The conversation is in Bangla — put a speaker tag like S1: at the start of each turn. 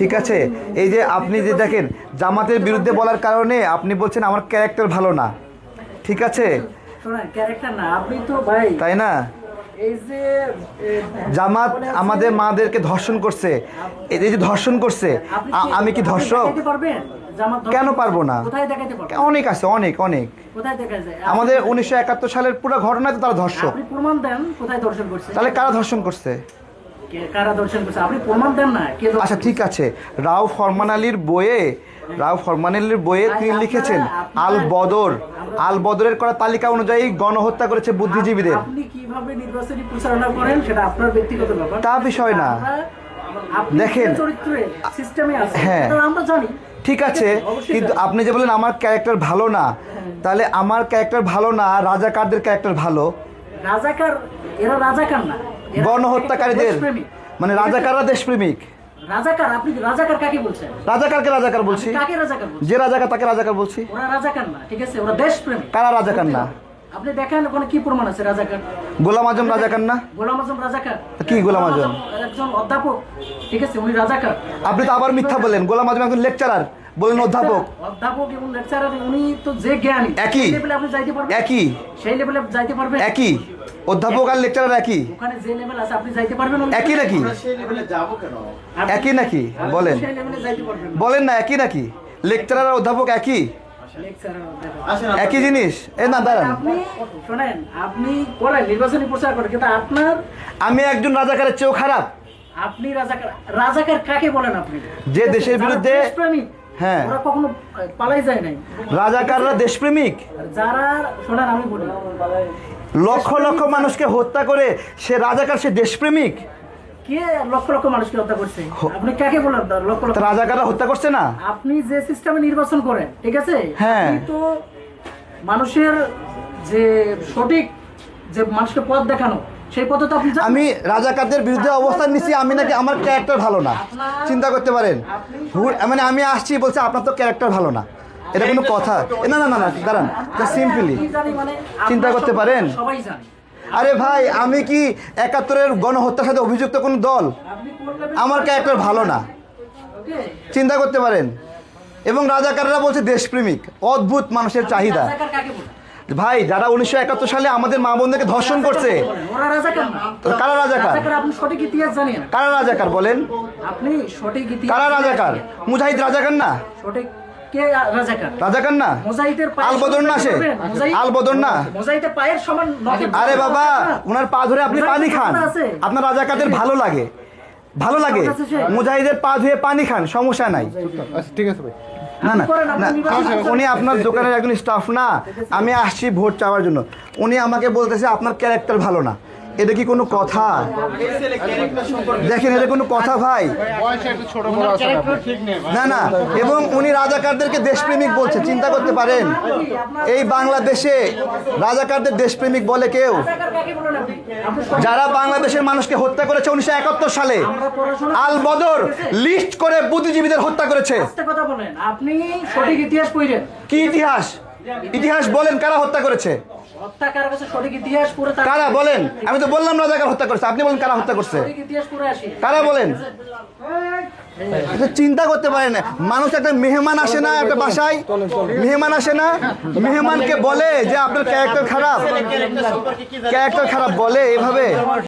S1: ঠিক আছে এই যে আপনি যে দেখেন জামাতের বিরুদ্ধে বলার কারণে আপনি বলছেন আমার ক্যারেক্টার ভালো না। ঠিক আছে? তাই না? জামাত আমাদের মাদেরকে ধর্ষণ করছে। এই যে ধর্ষণ করছে আমি কি ধর্ষক? কেন পারব না? অনেক আছে অনেক অনেক। আমাদের উনিশশো একাত্তর সালের পুরো ঘটনায় তো তারা ধর্ষক। তাহলে কারা ধর্ষণ করছে?
S2: কারা দর্শন করছে? আপনি প্রমাণ দেন না
S1: আচ্ছা ঠিক আছে। রাও ফরমান আলীর বইয়ে রাও ফরমান আলীর বইয়ে তিনি লিখেছেন আল বদর আল বদরের করা তালিকা অনুযায়ী গণহত্যা করেছে বুদ্ধিজীবীদের।
S2: আপনি কীভাবে নির্বাচনী প্রচারণা করেন সেটা আপনার ব্যক্তিগত ব্যাপার।
S1: তা বিষয় না। দেখেন। হ্যাঁ। ঠিক আছে কিন্তু আপনি যে বলেন আমার ক্যারেক্টার ভালো না তাহলে আমার ক্যারেক্টার ভালো না রাজাকারদের ক্যারেক্টার ভালো?
S2: রাজাকার এরা রাজাকার না।
S1: গণহত্যাকারীদের। মানে রাজাকাররা দেশপ্রেমিক।
S2: রাজাকার আপনি রাজাকার কাকে বলছেন?
S1: রাজাকারকে রাজাকার বলছি।
S2: কাকে রাজাকার বলছেন?
S1: যে রাজাকার তাকে রাজাকার বলছি।
S2: ওরা রাজাকার না ঠিক আছে? ওরা দেশপ্রেমিক।
S1: কারা রাজাকার না?
S2: আপনি দেখেন ওখানে কি প্রমাণ আছে রাজাকার?
S1: গোলাম আজম রাজাকার না?
S2: গোলাম আজম রাজাকার।
S1: কি গোলাম আজম?
S2: একজন অধ্যাপক ঠিক আছে? উনি রাজাকার।
S1: আপনি তো আবার মিথ্যা বলেন গোলাম আজম একজন লেকচারার বলেন অধ্যাপক।
S2: অধ্যাপক এবং লেকচারার উনি তো যে জ্ঞানী
S1: একই।
S2: লেভেলে আপনি যাইতে পারবেন।
S1: একই।
S2: সেই লেভেলে যাইতে পারবেন।
S1: একই। অধ্যাপক আর লেকচারার একই।
S2: ওখানে যে লেভেল আছে আপনি যাইতে পারবেন
S1: একই নাকি?
S2: আপনি-
S1: একই নাকি? বলেন।
S2: সেই লেভেলে যাইতে পারবেন
S1: বলেন না একই নাকি? লেকচারার আর অধ্যাপক একই? একই জিনিস? এ না দাঁড়ান।
S2: আপনি শোনেন আপনি করেন নির্বাচনী প্রচার করেন কিন্তু আপনার
S1: আমি একজন রাজাকারের চেয়েও খারাপ।
S2: আপনি রাজাকার রাজাকার কাকে বলেন আপনি?
S1: যে দেশের বিরুদ্ধে- হ্যাঁ।
S2: ওরা কখনো পালাই যায় নাই।
S1: রাজাকাররা দেশপ্রেমিক?
S2: যারা শোনেন আমি বলি।
S1: লক্ষ লক্ষ মানুষকে হত্যা করে সে রাজাকার সে দেশপ্রেমিক?
S2: কে লক্ষ লক্ষ মানুষকে হত্যা করছে? আপনি কাকে বলেন? লক্ষ লক্ষ
S1: রাজাকাররা হত্যা করছে না?
S2: আপনি যে সিস্টেমে নির্বাচন করেন ঠিক আছে?
S1: হ্যাঁ।
S2: তো মানুষের যে সঠিক যে মানুষকে পথ দেখানো সেই পথে তো আপনি
S1: আমি রাজাকারদের বিরুদ্ধে অবস্থান নিচ্ছি আমি নাকি আমার ক্যারেক্টার ভালো না। চিন্তা করতে পারেন। মানে আমি আসছি বলছে আপনার তো ক্যারেক্টার ভালো না। এটা কোনো কথা। না না না না দাঁড়ান। সিম্পলি
S2: মানে
S1: চিন্তা করতে পারেন?
S2: সবাই জানি।
S1: আরে ভাই আমি কি একাত্তরের গণহত্যার সাথে অভিযুক্ত কোন দল? আমার ক্যারেক্টার ভালো না। চিন্তা করতে পারেন। এবং রাজাকাররা বলছে দেশপ্রেমিক অদ্ভুত মানুষের চাহিদা। ভাই যারা উনিশশো একাত্তর সালে আমাদের মা বোনদেরকে ধর্ষণ করছে কারা রাজাকার?
S2: রাজাকার আপনি সঠিক ইতিহাস জানেন।
S1: কারা রাজাকার বলেন?
S2: আপনি সঠিক ইতিহাস
S1: কারা রাজাকার? মুজাহিদ রাজাকার না?
S2: সঠিক রাজাকার?
S1: না?
S2: মোজাহিদের পায়ের
S1: আল বদর না সে?
S2: সমান দেখতে পারবেন? মোজাহিদ-
S1: আল বদর না?
S2: মোজাহিদের পায়ের সমান নখের
S1: আরে বাবা ওনার পা ধরে আপনি পানি খান। আপনার রাজাকারদের ভালো লাগে। ভালো লাগে। মুজাহিদের পা ধুয়ে পানি খান সমস্যা নাই।
S3: আচ্ছা ঠিক আছে ভাই।
S1: না না না উনি আপনার দোকানের একজন স্টাফ না আমি আসছি ভোট চাওয়ার জন্য উনি আমাকে বলতেছে আপনার ক্যারেক্টার ভালো না এটা কি কোনো কথা? দেখেন এটা কোনো কথা ভাই।
S3: বয়সে একটু ছোট বড় আছে না?
S1: না না এবং উনি রাজাকারদেরকে দেশপ্রেমিক বলছে চিন্তা করতে পারেন। এই বাংলাদেশে রাজাকারদের দেশপ্রেমিক বলে কেউ? যারা বাংলাদেশের মানুষকে হত্যা করেছে উনিশশো একাত্তর সালে আল বদর লিস্ট করে বুদ্ধিজীবীদের হত্যা করেছে।
S2: আস্তে কথা বলেন আপনি সঠিক ইতিহাস পড়েন
S1: কি ইতিহাস? ইতিহাস বলেন কারা হত্যা করেছে? কারা বলেন? আমি তো বললাম রাজাকার হত্যা করেছে আপনি বলেন কারা হত্যা করছে। কারা বলেন? চিন্তা করতে পারেন না। মানুষ একটা মেহমান আসে না একটা বাসায়? মেহমান আসে না? মেহমানকে বলে যে আপনার ক্যারেক্টার খারাপ। ক্যারেক্টার খারাপ বলে এভাবে?